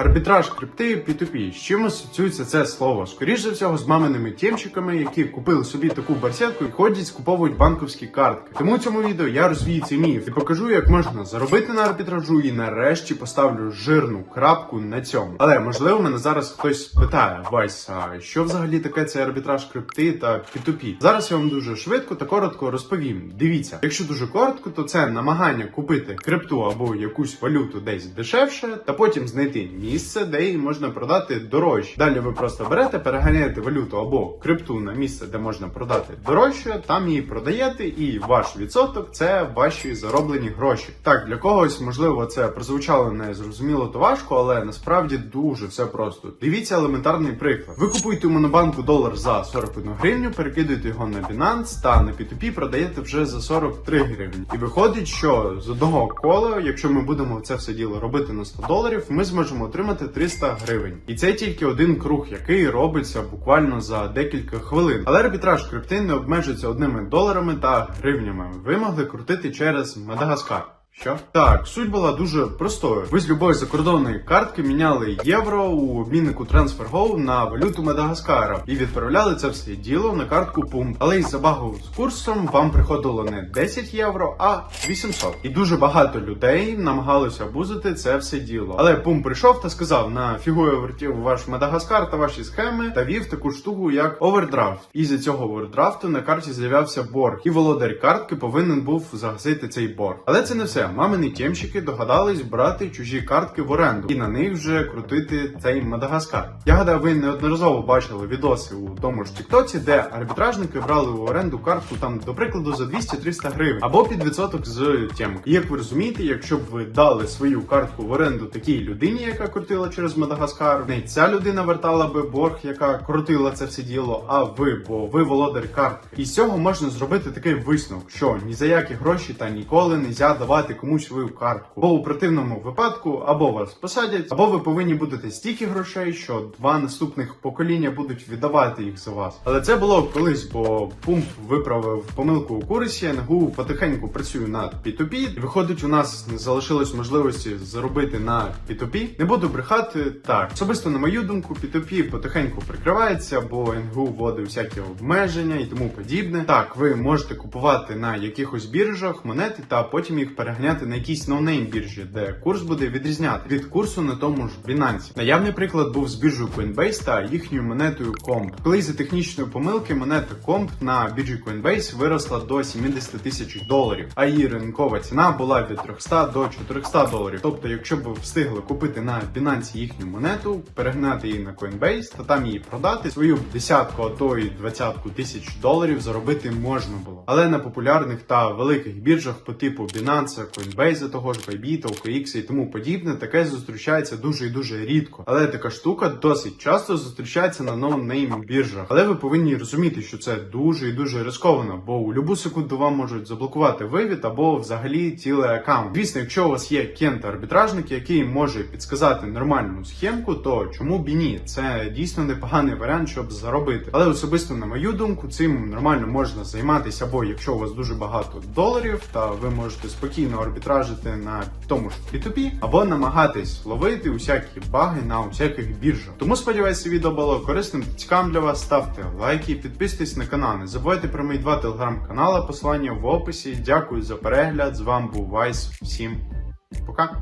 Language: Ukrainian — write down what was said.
Арбітраж крипти P2P. З чим асоціюється це слово? Скоріше за всього, з маминими тємчиками, які купили собі таку барсетку і ходять, скуповують банковські картки. Тому в цьому відео я розвію цей міф і покажу, як можна заробити на арбітражу, і нарешті поставлю жирну крапку на цьому. Але можливо, мене зараз хтось питає: Вась, а що взагалі таке цей арбітраж крипти та P2P? Зараз я вам дуже швидко та коротко розповім. Дивіться, якщо дуже коротко, то це намагання купити крипту або якусь валюту десь дешевше, та потім знайти місце, де її можна продати дорожче. Далі ви просто берете, переганяєте валюту або крипту на місце, де можна продати дорожче, там її продаєте, і ваш відсоток це ваші зароблені гроші. Так, для когось можливо це прозвучало не зрозуміло то важко, але насправді дуже все просто. Дивіться елементарний приклад. Ви купуєте у монобанку долар за 41 гривню, перекидуєте його на Binance та на P2P продаєте вже за 43 гривні. І виходить, що з одного кола, якщо ми будемо це все діло робити на 100 доларів, ми зможемо отримати 300 гривень. І це тільки один круг, який робиться буквально за декілька хвилин. Але арбітраж крипти не обмежується одними доларами та гривнями. Ви могли крутити через Мадагаскар. Що? Так, суть була дуже простою. Ви з любої закордонної картки міняли євро у обміннику TransferGo на валюту Мадагаскара і відправляли це все діло на картку Pump. Але із забагу з курсом вам приходило не 10 євро, а 800. І дуже багато людей намагалися обузити це все діло. Але Pump прийшов та сказав: на фігу я вертів ваш Мадагаскар та ваші схеми та вів таку штуку, як овердрафт. І за цього овердрафту на карті з'являвся борг, і володар картки повинен був загасити цей борг. Але це не все. Мамини тємщики догадались брати чужі картки в оренду і на них вже крутити цей Мадагаскар. Я гадаю, ви неодноразово бачили відоси у тому ж Тіктоці, де арбітражники брали в оренду картку там, до прикладу, за 200-300 гривень або під відсоток з тємки. Як ви розумієте, якщо б ви дали свою картку в оренду такій людині, яка крутила через Мадагаскар, не ця людина вертала би борг, яка крутила це все діло, а ви, бо ви володар картки. І з цього можна зробити такий висновок, що ні за які гроші та ніколи не можна давати комусь свою картку. Бо у противному випадку або вас посадять, або ви повинні будете стільки грошей, що два наступних покоління будуть віддавати їх за вас. Але це було колись, бо пумп виправив помилку у курсі. НГУ потихеньку працює над P2P. І виходить, у нас не залишилось можливості заробити на P2P. Не буду брехати так. Особисто на мою думку, P2P потихеньку прикривається, бо НГУ вводить всякі обмеження і тому подібне. Так, ви можете купувати на якихось біржах монети та потім їх переганяти на якійсь ноунейм біржі, де курс буде відрізняти від курсу на тому ж Binance. Наявний приклад був з біржею Coinbase та їхньою монетою Comp. Коли за технічної помилки монета Comp на біржі Coinbase виросла до 70 тисяч доларів, а її ринкова ціна була від 300 до 400 доларів. Тобто, якщо б ви встигли купити на Binance їхню монету, перегнати її на Coinbase та там її продати, свою десятку, а то і двадцятку тисяч доларів заробити можна було. Але на популярних та великих біржах по типу Binance, Coinbase, того ж Bybit, OKX і тому подібне, таке зустрічається дуже і дуже рідко. Але така штука досить часто зустрічається на ноунейм біржах. Але ви повинні розуміти, що це дуже і дуже рисковано, бо у любу секунду вам можуть заблокувати вивід або взагалі цілий аккаунт. Звісно, якщо у вас є кент арбітражник, який може підсказати нормальну схемку, то чому б і ні? Це дійсно непоганий варіант, щоб заробити. Але особисто на мою думку, цим нормально можна займатися, або якщо у вас дуже багато доларів, та ви можете спокійно арбітражити на тому ж P2P, або намагатись ловити усякі баги на усяких біржах. Тому сподіваюся, відео було корисним та цікавим для вас. Ставте лайки, підписуйтесь на канал. Не забувайте про мої два телеграм-канали, посилання в описі. Дякую за перегляд. З вами був Вайс. Всім пока!